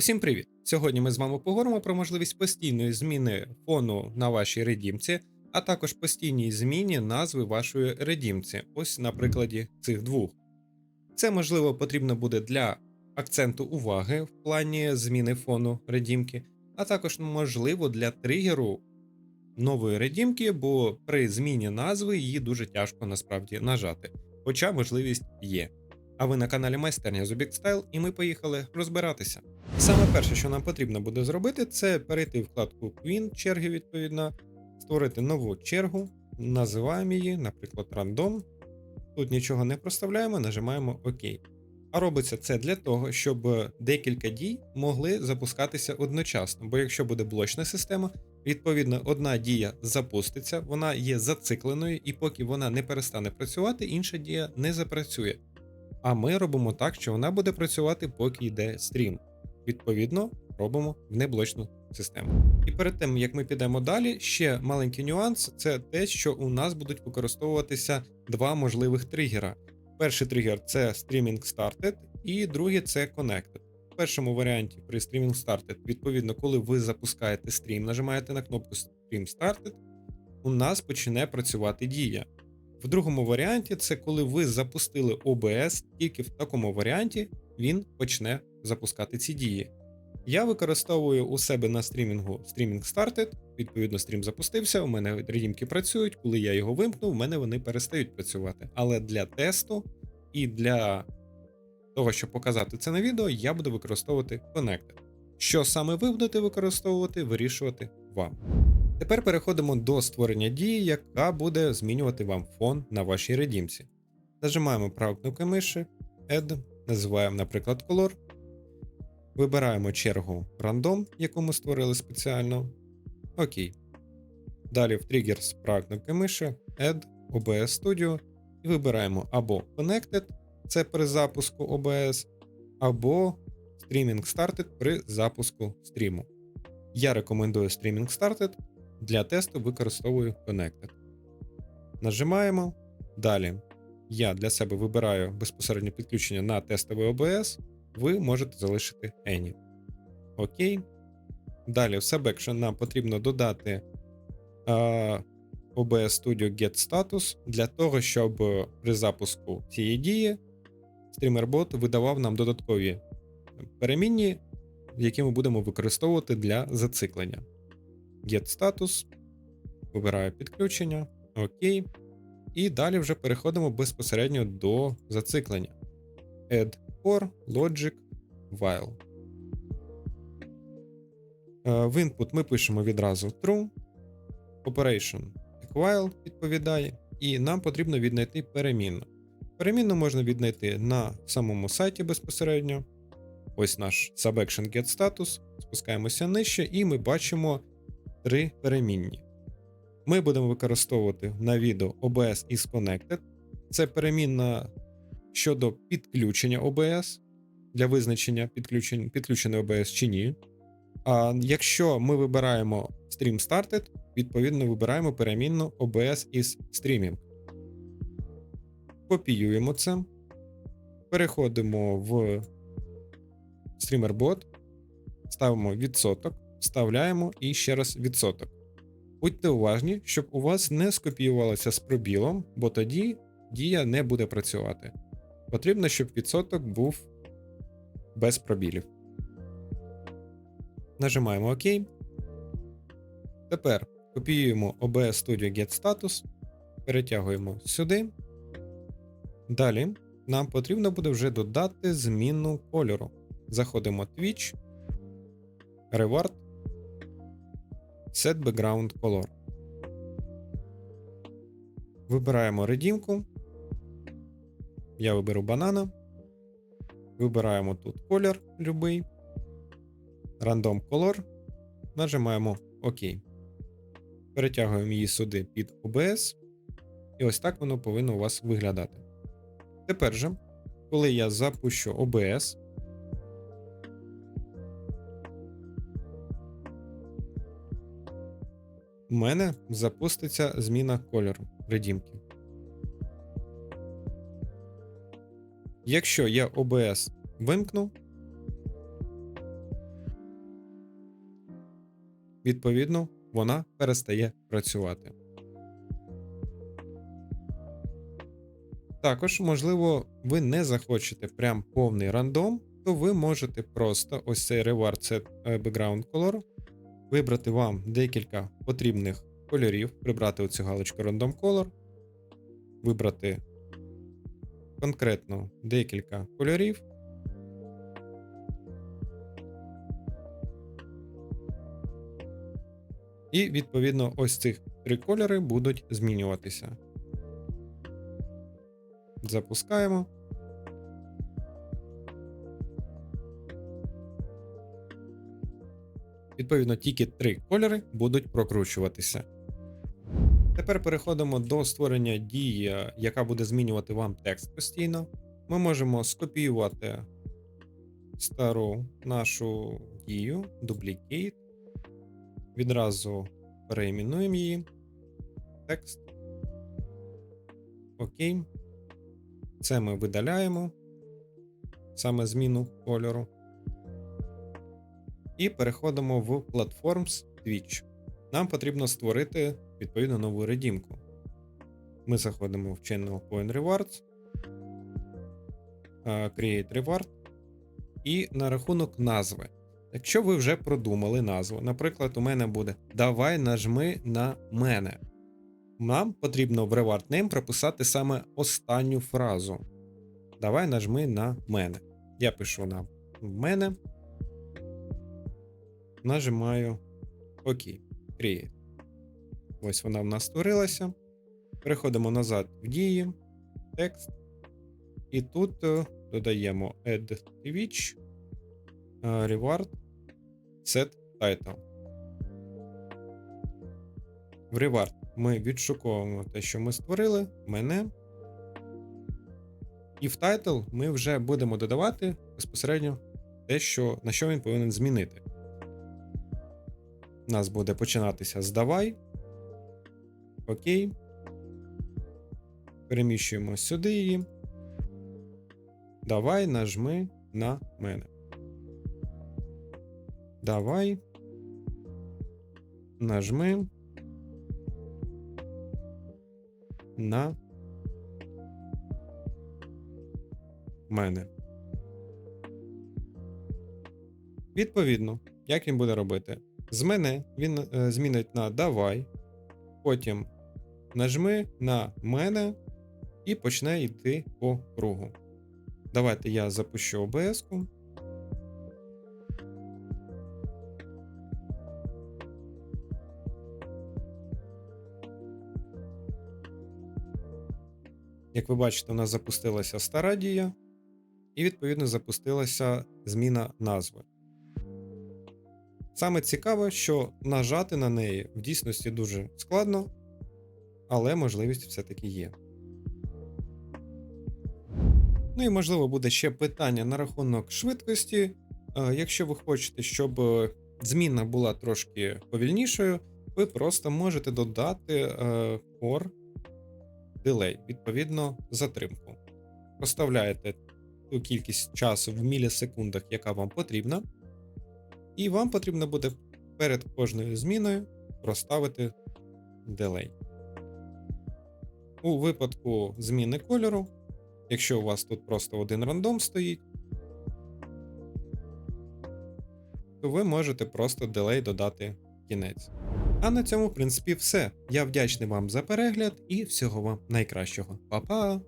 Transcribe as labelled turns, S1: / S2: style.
S1: Усім привіт! Сьогодні ми з вами поговоримо про можливість постійної зміни фону на вашій редімці, а також постійній зміні назви вашої редімці, ось на прикладі цих двох. Це можливо потрібно буде для акценту уваги в плані зміни фону редімки, а також можливо для тригеру нової редімки, бо при зміні назви її дуже тяжко насправді нажати, хоча можливість є. А ви на каналі Майстерня Zubik Style і ми поїхали розбиратися. Саме перше, що нам потрібно буде зробити, це перейти в вкладку Queen черги, відповідно, створити нову чергу, називаємо її, наприклад, рандом. Тут нічого не проставляємо, нажимаємо ОК. А робиться це для того, щоб декілька дій могли запускатися одночасно, бо якщо буде блочна система, відповідно одна дія запуститься, вона є зацикленою, і поки вона не перестане працювати, інша дія не запрацює. А ми робимо так, що вона буде працювати, поки йде стрім. Відповідно, робимо в неблочну систему. І перед тим як ми підемо далі, ще маленький нюанс це те, що у нас будуть використовуватися два можливих тригера. Перший тригер це Streaming Started, і другий це Connected. В першому варіанті при Streaming Started, відповідно, коли ви запускаєте стрім, нажимаєте на кнопку Stream Started, у нас почне працювати дія. В другому варіанті це коли ви запустили OBS, тільки в такому варіанті він почне запускати ці дії. Я використовую у себе на стрімінгу Streaming Started, відповідно, стрім запустився, у мене редімки працюють, коли я його вимкну, в мене вони перестають працювати. Але для тесту і для того, щоб показати це на відео, я буду використовувати Connected. Що саме ви будете використовувати, вирішувати вам. Тепер переходимо до створення дії, яка буде змінювати вам фон на вашій редімці. Нажимаємо праву кнопку миші, Add, називаємо, наприклад, Color. Вибираємо чергу Random, яку ми створили спеціально. Окей. Далі в Triggers правою кнопкою миші, Add, OBS Studio. І вибираємо або Connected, це при запуску OBS, або Streaming Started при запуску стріму. Я рекомендую Streaming Started. Для тесту використовую Connected. Нажимаємо. Далі я для себе вибираю безпосереднє підключення на тестовий OBS. Ви можете залишити Any. Окей. Далі в Subaction нам потрібно додати uh, OBS Studio Get Status для того, щоб при запуску цієї дії StreamerBot видавав нам додаткові перемінні, які ми будемо використовувати для зациклення. Get Status, вибираю підключення, ОК. І далі вже переходимо безпосередньо до зациклення. Add for Logic While. Е, в input ми пишемо відразу True. Operation while відповідає, і нам потрібно віднайти перемінну. Перемінну можна віднайти на самому сайті безпосередньо. Ось наш Subaction Get Status. Спускаємося нижче, і ми бачимо три перемінні. Ми будемо використовувати на відео OBS is Connected. Це перемінна щодо підключення OBS для визначення підключення підключений OBS чи ні. А якщо ми вибираємо Stream Started, відповідно вибираємо перемінну OBS is Streaming. Копіюємо це. Переходимо в StreamerBot, ставимо відсоток вставляємо і ще раз відсоток. Будьте уважні, щоб у вас не скопіювалося з пробілом, бо тоді дія не буде працювати. Потрібно, щоб відсоток був без пробілів. Нажимаємо ОК. Тепер копіюємо OBS Studio Get Status, перетягуємо сюди. Далі нам потрібно буде вже додати зміну кольору. Заходимо Twitch, Reward Set Background Color. Вибираємо редімку. Я виберу банана. Вибираємо тут колір любий. Random Color. Нажимаємо ОК. Перетягуємо її сюди під OBS. І ось так воно повинно у вас виглядати. Тепер же, коли я запущу OBS, у мене запуститься зміна кольору редімки. Якщо я OBS вимкну, відповідно, вона перестає працювати. Також, можливо, ви не захочете прям повний рандом, то ви можете просто ось цей Reward Set е, Background Color, вибрати вам декілька потрібних кольорів, прибрати оцю галочку Random Color, вибрати конкретно декілька кольорів. І, відповідно, ось цих три кольори будуть змінюватися. Запускаємо. Відповідно, тільки три кольори будуть прокручуватися. Тепер переходимо до створення дії, яка буде змінювати вам текст постійно. Ми можемо скопіювати стару нашу дію, duplicate. Відразу переіменуємо її. Текст. Окей. Це ми видаляємо саме зміну кольору. І переходимо в Platforms Twitch. Нам потрібно створити відповідно нову редімку. Ми заходимо в Channel Point Rewards, е, Create Reward і на рахунок назви. Якщо ви вже продумали назву, наприклад, у мене буде Давай нажми на мене. Нам потрібно в Reward Name прописати саме останню фразу. Давай нажми на мене. Я пишу на мене. Нажимаю ОК. Create. Ось вона в нас створилася. Переходимо назад в дії, текст. І тут е, додаємо Add Twitch, е, Reward, Set Title. В Reward ми відшуковуємо те, що ми створили, мене. І в Title ми вже будемо додавати безпосередньо те, що, на що він повинен змінити. У нас буде починатися з давай. Окей. Переміщуємо сюди її. Давай нажми на мене. Давай. Нажми. На мене. Відповідно, як він буде робити? З мене він е, змінить на давай, потім нажми на мене і почне йти по кругу. Давайте я запущу OBS. Як ви бачите, у нас запустилася стара дія, і відповідно запустилася зміна назви. Саме цікаве, що нажати на неї в дійсності дуже складно, але можливість все-таки є. Ну і можливо буде ще питання на рахунок швидкості. Е, Якщо ви хочете, щоб е, зміна була трошки повільнішою, ви просто можете додати е, core delay, відповідно, затримку. Проставляєте ту кількість часу в мілісекундах, яка вам потрібна. І вам потрібно буде перед кожною зміною проставити delay. У випадку зміни кольору, якщо у вас тут просто один рандом стоїть, то ви можете просто delay додати кінець. А на цьому, в принципі, все. Я вдячний вам за перегляд і всього вам найкращого. Па-па!